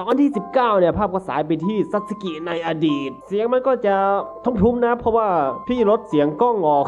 ตอนที่ 19 เนี่ย ภาพก็สายไปที่ซัตสกิในอดีต เสียงมันก็จะทุ้มๆนะ เพราะว่าพี่ลดเสียงกล้องออก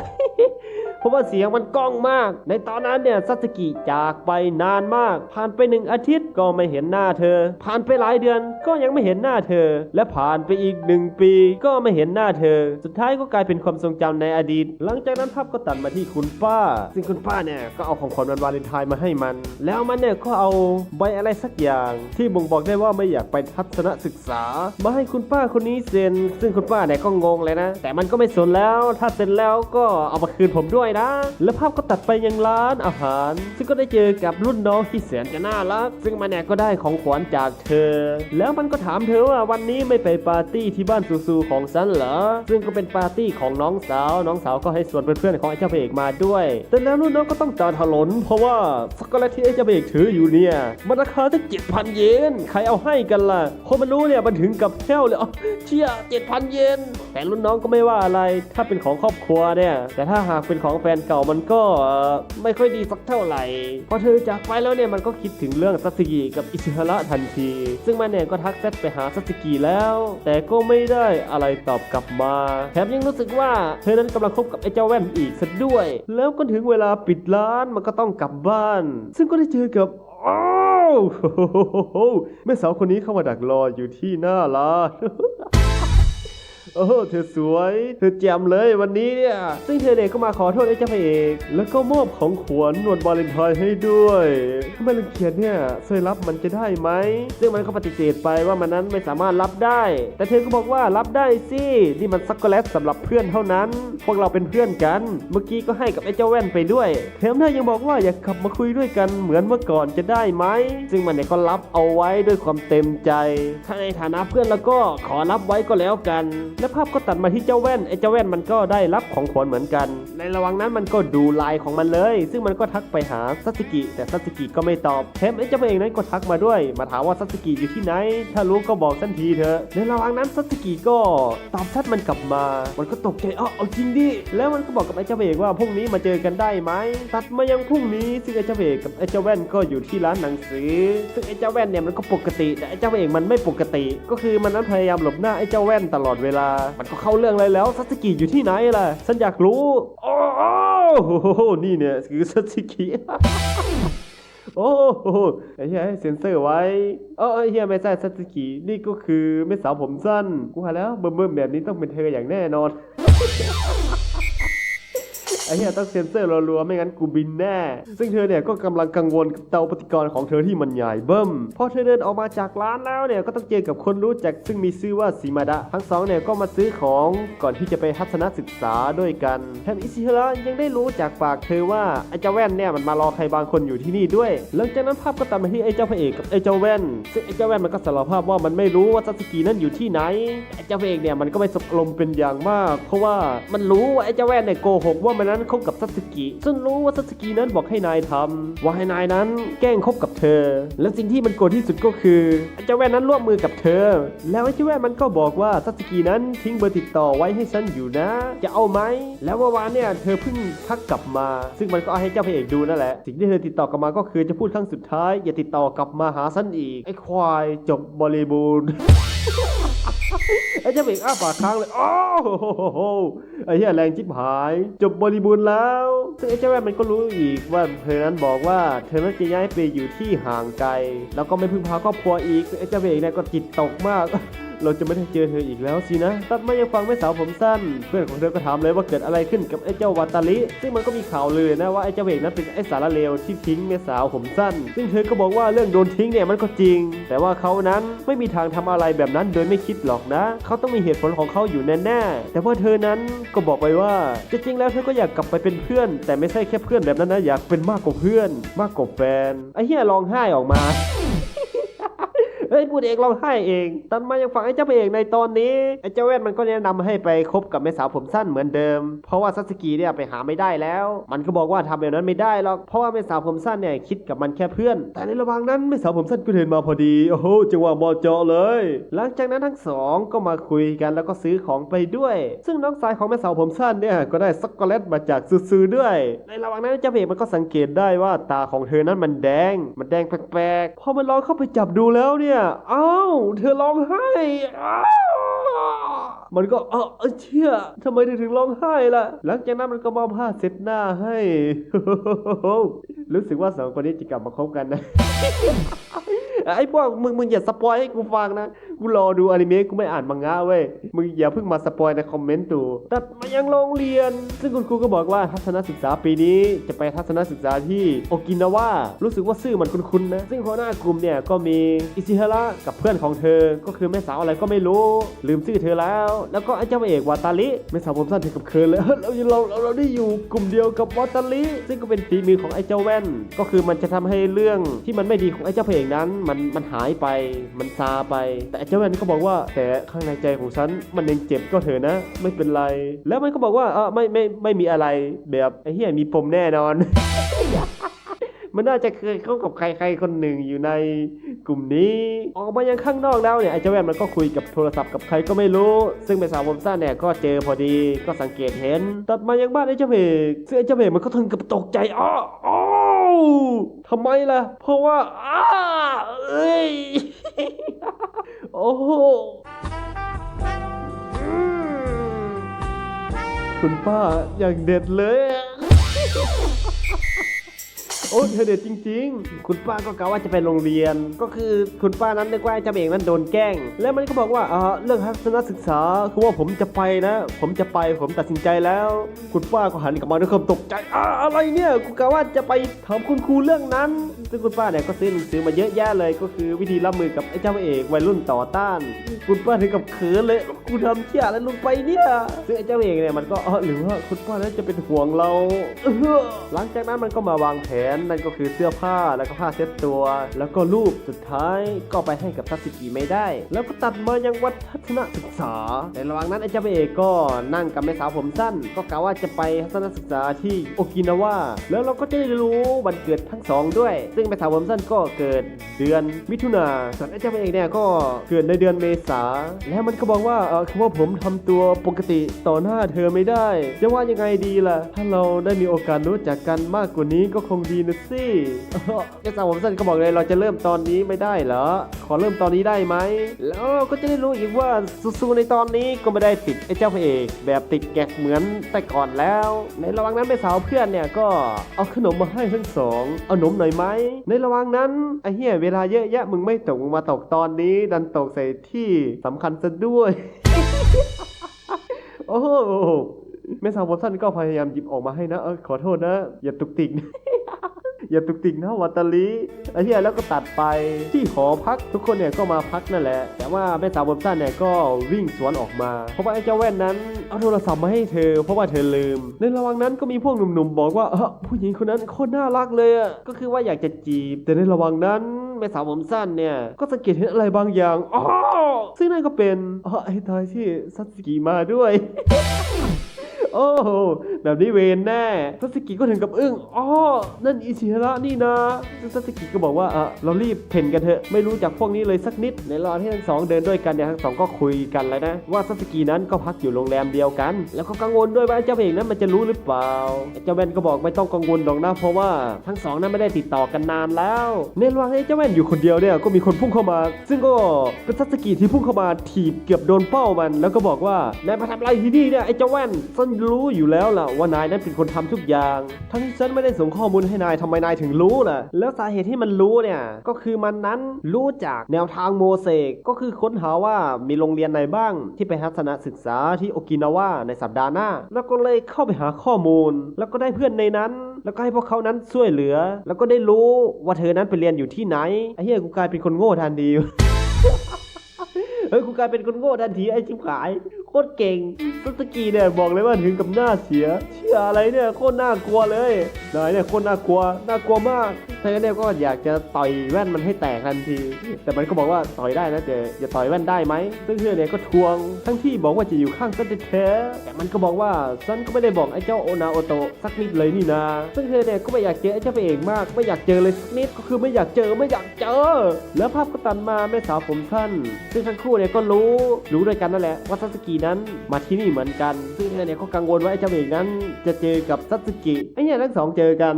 ราะว่าเสียงมันก้องมาก ในตอนนั้นเนี่ยซัตสึกิจากไปนานมาก ผ่านไปหนึ่งอาทิตย์ก็ไม่เห็นหน้าเธอ ผ่านไปหลายเดือนก็ยังไม่เห็นหน้าเธอ และผ่านไปอีกหนึ่งปี ก็ไม่เห็นหน้าเธอ สุดท้ายก็กลายเป็นความทรงจำในอดีต หลังจากนั้นภาพก็ตัดมาที่คุณป้า ซึ่งคุณป้าเนี่ยก็เอาของขวัญวันวาเลนไทน์มาให้มัน แล้วมันเนี่ยก็เอาใบอะไรสักอย่างที่บ่งบอกได้ว่าไม่อยากไปทัศนศึกษา มาให้คุณป้าคนนี้เซ็น ซึ่งคุณป้าเนี่ยก็งงเลยนะ แต่มันก็ไม่สนแล้ว ถ้าเซ็นแล้วก็เอามาคืนผมด้วยนะ แล้วภาพก็ตัดไปยังร้านอาหาร ซึ่งก็ได้เจอกับรุ่นน้องที่แสนจะน่ารัก ซึ่งมันเนี่ยก็ได้ของขวัญจากเธอ แล้วมันก็ถามเธอว่าวันนี้ไม่ไปปาร์ตี้ที่บ้านซูๆของฉันเหรอ ซึ่งก็เป็นปาร์ตี้ของน้องสาว น้องสาวก็ให้ส่วนเพื่อนๆของไอ้เจ้าพระเอกมาด้วย แต่แล้วรุ่นน้องก็ต้องจายถลน เพราะว่าช็อกกแลตที่ไอ้เจ้าพระเอกถืออยู่เนี่ย มันราคาตั้งเจ็ดพันเยน ใครเอาให้กันล่ะพอมันรู้เนี่ยมันถึงกับแค่วเลยอ๋อเชี่ยเจ็ดพันเยน แต่รุ่นน้องก็ไม่ว่าอะไร ถ้าเป็นของครอบครัวเนี่ย แต่ถ้าหากเป็นของแฟฟนเก่ามันก็ไม่ค่อยดีสักเท่าไหร่ พอเธอจากไปแล้วเนี่ยมันก็คิดถึงเรื่องซัสึกิกับอิชิฮาระทันที ซึ่งมันเนี่ยก็ทักแชทไปหาซัสึกิแล้ว แต่ก็ไม่ได้อะไรตอบกลับมา แถมยังรู้สึกว่าเธอนั้นกำลังคบกับไอ้เจ้าแว่นอีกซะด้วย แล้วก็ถึงเวลาปิดร้านมันก็ต้องกลับบ้าน ซึ่งก็ได้เจอกับอ้าวแม่สาวคนนี้เข้ามาดักรออยู่ที่หน้าร้าน โอ้โหเธอสวย เธอแจ่มเลยวันนี้เนี่ย ซึ่งเธอเนี่ยก็มาขอโทษไอ้เจ้าพระเอก แล้วก็มอบของขวัญนวดวาเลนไทน์ให้ด้วยถ้าไม่รังเกียจเนี่ยช่วยรับมันจะได้ไหม ซึ่งมันก็ปฏิเสธไปว่ามันนั้นไม่สามารถรับได้ แต่เธอก็บอกว่ารับได้สินี่มันช็อกโกแลตสำหรับเพื่อนเท่านั้น พวกเราเป็นเพื่อนกัน เมื่อกี้ก็ให้กับไอ้เจ้าแว่นไปด้วยแถมเธอยังบอกว่าอยากกลับมาคุยด้วยกันเหมือนเมื่อก่อนจะได้ไหม ซึ่งมันเนี่ยก็รับเอาไว้ด้วยความเต็มใจ ถ้าในฐานะเพื่อนแล้วก็ขอรับไว้ก็แล้วกันและภาพก็ตัดมาที่เจ้าแว่นไอ้เจ้าแว่นมันก็ได้รับของขวัญเหมือนกัน ในระหว่างนั้นมันก็ดูไลน์ของมันเลย ซึ่งมันก็ทักไปหาซัตสึกิแต่ซัตสึกิก็ไม่ตอบแถมไอ้เจ้าพระเอกนั้นก็ทักมาด้วย มาถามว่าซัตสึกิอยู่ที่ไหน ถ้ารู้ก็บอกทันทีเถอะในระหว่างนั้นซัตสึกิก็ตอบชัดมันกลับมา มันก็ตกใจอ้าวเอาจริงดิแล้วมันก็บอกกับไอ้เจ้าพระเอกว่าพรุ่งนี้มาเจอกันได้ไหมตัดมายังพรุ่งนี้ซึ่งไอ้เจ้าพระเอกกับไอ้เจ้าแว่นก็อยู่ที่ร้านหนังสือ ซึ่งไอ้เจ้าแว่นเนี่ยมันก็ปกติ แต่ไอ้เจ้าเอกมันไม่ปกติ ก็คือมันนั้นพยายามหลบหน้าไอ้เจ้าแว่นตลอดเวลามันก็เข้าเรื่องเลยแล้วซัตสึกิอยู่ที่ไหนล่ะ ฉันอยากรู้ โอ้โห นี่เนี่ยคือซัตสึกิ โอ้โหไอ้เหี้ยให้เซ็นเซอร์ไว้ เออไอ้เหี้ยไม่ใช่ซัตสึกินี่ก็คือแม่สาวผมสั้น กูหาแล้วเบิ่มๆแบบนี้ต้องเป็นเธออย่างแน่นอน ไอ้เหี้ยต้องเซ็นเซอร์รัวๆไม่งั้นกูบินแน่ ซึ่งเธอเนี่ยก็กำลังกังวลกับเตาปฏิกรณ์ของเธอที่มันใหญ่เบิ้มพอเธอเดินออกมาจากร้านแล้วเนี่ยก็ต้องเจอกับคนรู้จักซึ่งมีชื่อว่าสีมาดะทั้งสองเนี่ยก็มาซื้อของก่อนที่จะไปทัศนศึกษาด้วยกันแถมอิชิฮระยังได้รู้จากปากเธอว่าไอ้เจ้าแว่นเนี่ยมันมารอใครบางคนอยู่ที่นี่ด้วย หลังจากนั้นภาพก็ตัดมาที่ไอ้เจ้าพระเอกกับไอ้เจ้าแว่น ซึ่งไอ้เจ้าแว่นมันก็สารภาพว่ามันไม่รู้ว่าซัตสึกินั้นอยู่ที่ไหนไอ้เจ้าพระเอกเนี่ยมันก็ไม่สบอารมเป็นอย่างมาก เพราะว่ามันรู้ว่าไอ้เจ้าแว่นเนี่ยโกหกว่ามันนั้นคบกับซัตสึกิซึ่งรู้ว่าซัตสึกินั้นบอกให้นายทำว่าให้นายนั้นแกล้งคบกับเธอ แล้วสิ่งที่มันโกรธที่สุดก็คือเจ้าแว่นนั้นร่วมมือกับเธอ แล้วไอ้เจ้าแว่นมันก็บอกว่าซัตสึกินั้นทิ้งเบอร์ติดต่อไว้ให้ฉันอยู่นะ จะเอาไหมแล้วเมื่อวานเนี่ยเธอเพิ่งทักกลับมา ซึ่งมันก็เอาให้เจ้าพระเอกดูนั่นแหละ สิ่งที่เธอติดต่อกลับมาก็คือจะพูดครั้งสุดท้าย อย่าติดต่อกลับมาหาฉันอีกไอ้ควายจบบริบูรณ์ ไอ้เจ้าเบกอ้าปากค้างเลยโอ้โหไอ้เหี้ยแรงจิบหาย จบบริบูรณ์แล้วซึ่งไอ้เจ้าแว่นมันก็รู้อีกว่าเธอนั้นบอกว่าเธอนั้นจะย้ายไปอยู่ที่ห่างไกล แล้วก็ไม่พึ่งพาครอบครัวอีกไอ้เจ้าเบกเนี่ยก็จิตตกมาก เราจะไม่ได้เจอเธออีกแล้วสินะ ตัดมายังฟังแม่สาวผมสั้น เพื่อนของเธอก็ถามเลยว่าเกิดอะไรขึ้นกับไอ้เจ้าวาตาลิ ซึ่งมันก็มีข่าวเลยนะว่าไอ้เจ้าเบกนั้นเป็นไอ้สารเลวที่ทิ้งแม่สาวผมสั้น ซึ่งเธอก็บอกว่าเรื่องโดนทิ้งเนี่ยมันก็จริง แต่ว่าเขานั้นไม่มีทางทำอะไรแบบนั้นโดยไม่คิดหรอกนะ เขาต้องมีเหตุผลของเขาอยู่แน่ๆ แต่ว่าเธอนั้นก็บอกไปว่าจริงๆแล้วเธอก็อยากกลับไปเป็นเพื่อน แต่ไม่ใช่แค่เพื่อนแบบนั้นนะอยากเป็นมากกว่าเพื่อน มากกว่าแฟนไอ้เหี้ยร้องไห้ออกมา ฮ้ยพูดเองร้องไห้เองตันมายังฝั่งไอ้เจ้าพระเอกในตอนนี้ไอ้เจ้าแว่นมันก็แนะนำให้ไปคบกับแม่สาวผมสั้นเหมือนเดิม เพราะว่าซัตสกิเนี่ยไปหาไม่ได้แล้ว มันก็บอกว่าทำแบบนั้นไม่ได้หรอกเพราะว่าแม่สาวผมสั้นเนี่ยคิดกับมันแค่เพื่อน แต่ในระหว่างนั้นแม่สาวผมสั้นก็เดินมาพอดีโอ้โหจังหวะเหมอเจาะเลย หลังจากนั้นทั้งสองก็มาคุยกันแล้วก็ซื้อของไปด้วย ซึ่งน้องชายของแม่สาวผมสั้นเนี่ยก็ได้ช็อกโกแลตมาจากซื้อด้วย ในระหว่างนั้นเจ้าเอกมันก็สังเกตได้ว่าตาของเธอนั้นมันแดง มันแดงแปลกๆพอมันลองเข้าไปจับดูแล้วเนี่ยอ้าวเธอร้องไห้มันก็เออเชื่อทำไมเธอถึงร้องไห้ล่ะ หลังจากนั้นมันก็มอบผ้าเซ็ตหน้าให้ รู้สึกว่าสองคนนี้จะกลับมาคบกันนะ ไอ้พวกมึงมึงอย่าสปอยให้กูฟังนะกูรอดูอนิเมะกูไม่อ่านมังงะเว้ยมึงอย่าเพิ่งมาสปอยในคอมเมนต์ตูตัดมายังโรงเรียน ซึ่งคุณครูก็บอกว่าทัศนศึกษาปีนี้จะไปทัศนศึกษาที่โอกินาวารู้สึกว่าชื่อมันคุ้นๆนะ ซึ่งหัวหน้ากลุ่มเนี่ยก็มีอิชิฮาระกับเพื่อนของเธอ ก็คือแม่สาวอะไรก็ไม่รู้ ลืมชื่อเธอแล้ว แล้วก็ไอ้เจ้าเอกวาตาลิแม่สาวผมสั้นถึงกับเคินเลยเราเราเราเราได้อยู่กลุ่มเดียวกับวาตาลิซึ่งก็เป็นฝีมือของไอ้เจ้าแว่น ก็คือมันจะทำให้เรื่องที่มันไม่ดีของไอ้เจ้าพระเอกนั้นมันมันหายไปมันซาไป แต่เจ้าแว่นก็บอกว่า แต่ข้างในใจของฉันมันยังเจ็บก็เถอะนะ ไม่เป็นไร แล้วมันก็บอกว่าเออไม่ไม่ไม่มีอะไรแบบไอ้เหี้ยมีปมแน่นอน มันน่าจะเคยเข้ากับใครใครคนหนึ่งอยู่ในกลุ่มนี้ ออกมายังข้างนอกแล้วเนี่ยไอ้เจ้าแว่นมันก็คุยกับโทรศัพท์กับใครก็ไม่รู้ ซึ่งเป็นสาวผมสั้นเนี่ยก็เจอพอดีก็สังเกตเห็น ตัดมายังบ้านไอ้เจ้าเพกซึ่งไอ้เจ้าเพกมันก็ถึงกับตกใจอ้ออ้าว ทำไมล่ะ เพราะว่าอ้าเอ้ย โอ้โหคุณป้าอย่างเด็ดเลย อะโอ้เธอเด็ดจริง ๆ คุณป้าก็กะว่าจะไปโรงเรียน ก็คือคุณป้านั้นนึกว่าไอ้เจ้าเองนั้นโดนแกล้ง แล้วมันก็บอกว่าเออเรื่องทัศนศึกษาคือว่าผมจะไปนะ ผมจะไปผมตัดสินใจแล้ว คุณป้าก็หันกลับมาด้วยความตกใจอะอะไรเนี่ยกูกะว่าจะไปถามคุณครูเรื่องนั้น ซึ่งคุณป้าเนี่ยก็ซื้อหนังสือมาเยอะแยะเลย ก็คือวิธีรับมือกับไอ้เจ้าเอกวัยรุ่นต่อต้าน คุณป้าถึงกับเขินเลยกูทำเชี่ยอะไรลงไปเนี่ยซึ่งไอ้เจ้าเอกเนี่ยมันก็เออหรือว่าคุณป้านั้นจะเป็นห่วงเรา หลังจากนั้นมันก็มาวางแผนนั่นก็คือเสื้อผ้าแล้วก็ผ้าเช็ดตัว แล้วก็รูปสุดท้ายก็ไปให้กับทัศกิไม่ได้ แล้วก็ตัดมายังวัดทัศนศึกษา ในระหว่างนั้นไอ้เจ้าเอกก็นั่งกับแม่สาวผมสั้น ก็กะว่าจะไปทัศนศึกษาที่โอกินาวาแล้วเราก็จะได้รู้วันเกิดทั้งสองด้วย ซึ่งแม่สาวผมสั้นก็เกิดเดือนมิถุนาส่วนไอ้เจ้าเอกเนี่ยก็เกิดในเดือนเมษาแล้วมันก็บอกว่าเออคือว่าผมทำตัวปกติต่อหน้าเธอไม่ได้ จะว่ายังไงดีล่ะ ถ้าเราได้มีโอกาสรู้จักกันมากกว่านี้ก็คงดีนะสิแม่สาวผมสั้นก็บอกเลยเราจะเริ่มตอนนี้ไม่ได้เหรอ ขอเริ่มตอนนี้ได้ไหม แล้วก็จะได้รู้อีกว่าซูๆในตอนนี้ก็ไม่ได้ติดไอ้เจ้าพระเอกแบบติดแกกเหมือนแต่ก่อนแล้ว ในระหว่างนั้นแม่สาวเพื่อนเนี่ยก็เอาขนมมาให้ทั้งสอง เอาหนมหน่อยไหม ในระหว่างนั้นไอ้เหี้ยเวลาเยอะแยะมึงไม่ตกมาตกตอนนี้ ดันตกใส่ที่สำคัญซะด้วย โอ้ แม่สาวผมสั้นก็พยายามหยิบออกมาให้นะ เออขอโทษนะ อย่าตุกติกอย่าตุกติกนะวัตลีไอ้เหี้ยแล้วก็ตัดไปที่หอพักทุกคนเนี่ยก็มาพักนั่นแหละ แต่ว่าแม่สาวผมสั้นเนี่ยก็วิ่งสวนออกมา เพราะว่าไอ้เจ้าแว่นนั้นเอาโทรศัพท์มาให้เธอ เพราะว่าเธอลืม ในระหว่างนั้นก็มีพวกหนุ่มๆบอกว่าเออผู้หญิงคนนั้นโคตรน่ารักเลยอะก็คือว่าอยากจะจีบ แต่ในระหว่างนั้นแม่สาวผมสั้นเนี่ยก็สังเกตเห็นอะไรบางอย่างอ๋อซึ่งนั่นก็เป็นอ๋อไอ้ทายที่ซัตสกิมาด้วย โอ้โหแบบนี้เวนแน่ซัตสึกิก็ถึงกับอึ้งอ๋อนั่นอิชิฮาระนี่นะซึ่งซัตสึกิก็บอกว่าเอะเรารีบเพ่นกันเถอะไม่รู้จักพวกนี้เลยสักนิดในระหว่างที่ทั้งสองเดินด้วยกันเนี่ยทั้งสองก็คุยกันเลยนะ ว่าซัตสึกินั้นก็พักอยู่โรงแรมเดียวกัน แล้วก็กังวลด้วยว่าเจ้าเอกนั้นมันจะรู้หรือเปล่าเจ้าแว่นก็บอกไม่ต้องกังวลหรอกนะเพราะว่าทั้งสองนั้นไม่ได้ติดต่อกันนานแล้วในระหว่างที่เจ้าแว่นอยู่คนเดียวเนี่ยก็มีคนพุ่งเข้ามา ซึ่งก็เป็นซัตสึกิที่พุ่งเข้ามาถีบเกือบโดนเป้ามัน แล้วก็บอกว่านายมาทำอะไรที่นี่เนี่ยไอ้เจ้าแว่นฉันรู้อยู่แล้วล่ะว่านายนั้นเป็นคนทำทุกอย่าง ทั้งที่ฉันไม่ได้ส่งข้อมูลให้นายทำไมนายถึงรู้ล่ะ แล้วสาเหตุที่มันรู้เนี่ย ก็คือมันนั้นรู้จากแนวทางโมเสกก็คือค้นหาว่ามีโรงเรียนไหนบ้าง ที่ไปทัศนศึกษาที่โอกินาวาในสัปดาห์หน้า แล้วก็เลยเข้าไปหาข้อมูล แล้วก็ได้เพื่อนในนั้นแล้วก็ให้พวกเขานั้นช่วยเหลือ แล้วก็ได้รู้ว่าเธอนั้นไปเรียนอยู่ที่ไหนไอ้เหี้ยกูกลายเป็นคนโง่ทันทีเฮ้ยกูกลายเป็นคนโง่ทันทีไอ้ชิบหายโคตรเก่งซัตกิเนี่ยบอกเลยว่าถึงกับหน้าเสีย เชื่ออะไรเนี่ยโคตรน่ากลัวเลยนายเนี่ยโคตรน่ากลัว น่ากลัวมากเธอเนี่ยก็อยากจะต่อยแว่นมันให้แตกทันที แต่มันก็บอกว่าต่อยได้นะแต่อย่าต่อยแว่นได้ไหมซึ่งเธอเนี่ยก็ทวง ทั้งที่บอกว่าจะอยู่ข้างซันแท้ๆแต่มันก็บอกว่าซันก็ไม่ได้บอกไอ้เจ้าโอนาโอโตะสักนิดเลยนี่นาซึ่งเธอเนี่ยก็ไม่อยากเจอไอ้เจ้าพระเอกมาก ไม่อยากเจอเลยสักนิดก็คือไม่อยากเจอไม่อยากเจอ แล้วภาพก็ตัดมาแม่สาวผมสั้นซึ่งทั้งคู่เนี่ยก็รู้รู้ด้วยกันนั่นแหละว่าซัตสึกินั้นมาที่นี่เหมือนกัน ซึ่งเธอเนี่ยก็กังวลว่าไอ้เจ้าพระเอกนั้น จะเจอกับซัตสึกิไอ้เนี่ยทั้งสองเจอกัน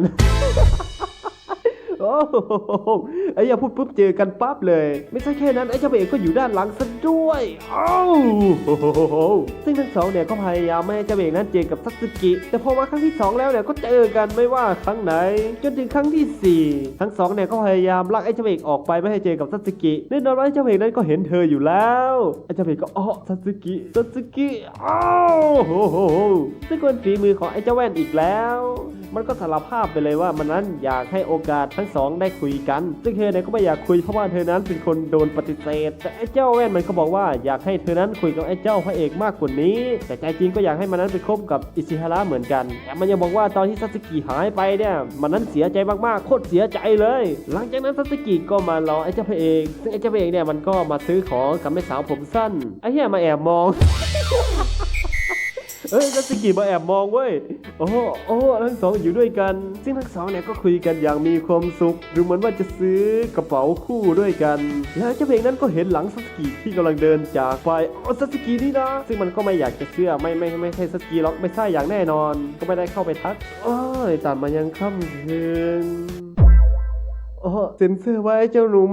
โอ้อ้โห ไอ้เหี้ยพูดปุ๊บเจอกันปั๊บเลย ไม่ใช่แค่นั้นไอ้เจ้าเบก็อยู่ด้านหลังซะด้วยอ้าวโอ้โหซึ่งทั้งสองเนี่ยก็พยายามไม่ให้เจ้าเบนั้นเจอกับซัตสึกิ แต่พอมาครั้งที่สองแล้วเนี่ยก็เจอกันไม่ว่าครั้งไหน จนถึงครั้งที่สี่ทั้งสองเนี่ยก็พยายามลากไอ้เจ้าเบออกไปไม่ให้เจอกับซัตสึกิแน่นอนว่าไอ้เจ้าเบนั้นก็เห็นเธออยู่แล้วไอ้เจ้าเบก็อ๋อซัตสึกิซัตสึกิอ้าวโอ้โหซึ่งคนฝีมือของไอ้เจ้าแว่นอีกแล้ว มันก็สารภาพไปเลยว่ามันนั้นอยากให้โอกาสทั้งสองได้คุยกัน ซึ่งเธอเนี่ยก็ไม่อยากคุยเพราะว่าเธอนั้นเป็นคนโดนปฏิเสธ แต่ไอ้เจ้าแว่นมันก็บอกว่าอยากให้เธอนั้นคุยกับไอ้เจ้าพระเอกมากกว่านี้ แต่ใจจริงก็อยากให้มันนั้นไปคบกับอิชิฮาระเหมือนกันแต่มันยังบอกว่าตอนที่ซัตสึกิหายไปเนี่ยมันนั้นเสียใจมากๆโคตรเสียใจเลย หลังจากนั้นซัตสึกิก็มารอไอ้เจ้าพระเอกซึ่งไอ้เจ้าพระเอกเนี่ยมันก็มาซื้อของกับแม่สาวผมสั้นไอ้เหี้ยมาแอบมอง เอ้ยซัตสึกิมาแอบมองเว้ย โอ้โหโอ้โหทั้งสองอยู่ด้วยกัน ซึ่งทั้งสองเนี่ยก็คุยกันอย่างมีความสุข ดูเหมือนว่าจะซื้อกระเป๋าคู่ด้วยกัน แล้วเจ้าเพลงนั้นก็เห็นหลังซัสกิที่กำลังเดินจากไปอ๋อซัสกินี่นะ ซึ่งมันก็ไม่อยากจะเชื่อ ไม่ไม่ไม่ใช่ซัสกิหรอก ไม่ใช่อย่างแน่นอน ก็ไม่ได้เข้าไปทักโอ้ยตัดมายังค่ำคืนโอ้เซ็นเซอร์ไว้เจ้าหนุ่ม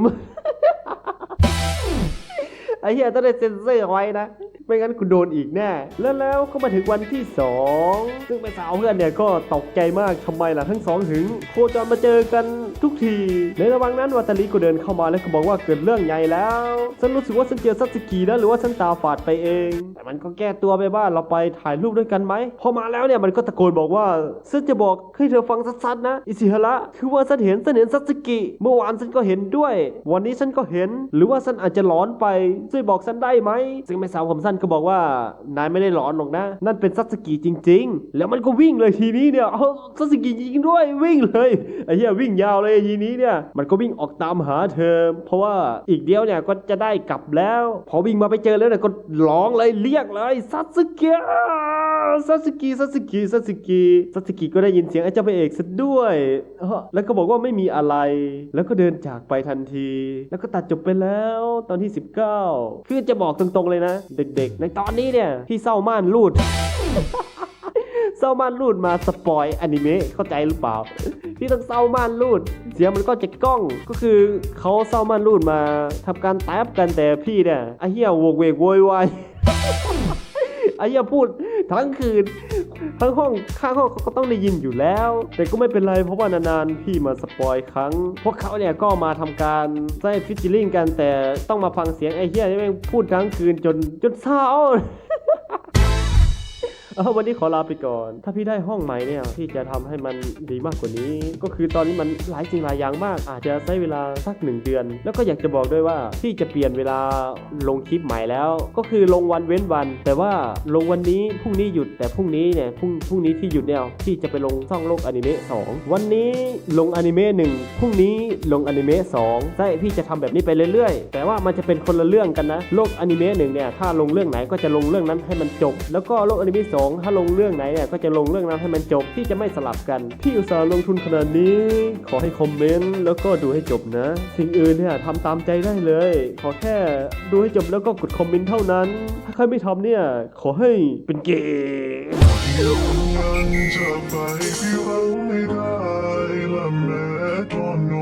ไอ้เหี้ยต้องได้เซ็นเซอร์ไว้นะ ไม่งั้นคุณโดนอีกแน่ แล้วแล้วก็มาถึงวันที่ 2 ซึ่งไปสาวเพื่อนเนี่ยก็ตกใจมากทำไมล่ะทั้งสองถึง โคจรมาเจอกันทุกที ในระหว่างนั้นวัตาลีก็เดินเข้ามาแล้วก็บอกว่าเกิดเรื่องใหญ่แล้ว ฉันรู้สึกว่าฉันเจอซัตสึกินะหรือว่าฉันตาฝาดไปเอง แต่มันก็แก้ตัวไปว่าเราไปถ่ายรูปด้วยกันไหม พอมาแล้วเนี่ยมันก็ตะโกนบอกว่าฉันจะบอกให้เธอฟังชัดๆนะอิซิฮาระคือว่าฉันเห็นฉันเห็นซัตสึกิเมื่อวานฉันก็เห็นด้วย วันนี้ฉันก็เห็น หรือว่าฉันอาจจะหลอนไปช่วยบอกฉันได้ไหมซึ่งแม่สาวผมสั้นก็บอกว่านายไม่ได้หลอนหรอกนะ นั่นเป็นซัตสึกิจริง ๆ แล้วมันก็วิ่งเลยทีนี้เนี่ยเอาซัตสึกิจริงด้วยวิ่งเลยไอ้เหี้ยวิ่งยาวเลยทีนี้เนี่ยมันก็วิ่งออกตามหาเธอ เพราะว่าอีกเดียวเนี่ยก็จะได้กลับแล้ว พอวิ่งมาไปเจอแล้วเนี่ยก็ร้องเลยเรียกเลยซัตสึกิ ซัตสึกิซัตสึกิซัตสึกิซัตสึกิก็ได้ยินเสียงไอ้เจ้าพระเอกซะด้วยแล้วก็บอกว่าไม่มีอะไร แล้วก็เดินจากไปทันที แล้วก็ตัดจบไปแล้วตอนที่ 19 คือจะบอกตรงๆเลยนะ เด็กๆ ในตอนนี้เนี่ยพี่เศร้าม่านรูดเศร้าม่านรูดมาสปอยอนิเมะเข้าใจหรือเปล่าที่ต้องเศร้าม่านรูด เสียงมันก็จะกล้องก็คือเขาเศร้าม่านรูดมาทำการแทบกันแต่พี่เนี่ยไอ้เหี้ยโวกเวกโวยวายไอ้เหี้ยพูด ทั้งคืน ทั้งห้องข้างห้องเขาก็ต้องได้ยินอยู่แล้ว แต่ก็ไม่เป็นไรเพราะว่านานๆพี่มาสปอยครั้ง พวกเขาเนี่ยก็มาทำการใส่ฟิชชิลลิ่งกันแต่ต้องมาฟังเสียงไอ้เฮียที่แม่งพูดทั้งคืนจนจนเศร้า เอาวันนี้ขอลาไปก่อน ถ้าพี่ได้ห้องใหม่เนี่ยพี่จะทำให้มันดีมากกว่านี้ ก็คือตอนนี้มันหลายสิ่งหลายอย่างมาก อาจจะใช้เวลาสักหนึ่งเดือน แล้วก็อยากจะบอกด้วยว่าพี่จะเปลี่ยนเวลาลงคลิปใหม่แล้ว ก็คือลงวันเว้นวัน แต่ว่าลงวันนี้พรุ่งนี้หยุดแต่พรุ่งนี้เนี่ยพรุ่งพรุ่งนี้ที่หยุดเนี่ยพี่จะไปลงช่องโลกอนิเมะ2วันนี้ลงอนิเมะหนึ่งพรุ่งนี้ลงอนิเมะ2ใช่พี่จะทำแบบนี้ไปเรื่อยๆ แต่ว่ามันจะเป็นคนละเรื่องกันนะโลกอนิเมะหนึ่งเนี่ยถ้าลงเรื่องไหนก็จะลงเรื่องนั้นให้มันจบ แล้วก็โลกอนิเมะสองถ้าลงเรื่องไหนเนี่ยก็จะลงเรื่องนั้นให้มันจบที่จะไม่สลับกันพี่อุตสาห์ลงทุนขนาดนี้ ขอให้คอมเมนต์แล้วก็ดูให้จบนะ สิ่งอื่นเนี่ยทำตามใจได้เลย ขอแค่ดูให้จบแล้วก็กดคอมเมนต์เท่านั้น ถ้าใครไม่ทำเนี่ยขอให้เป็นเกย์ยังจะไปพี่เราไม่ได้ละแม้ตอนน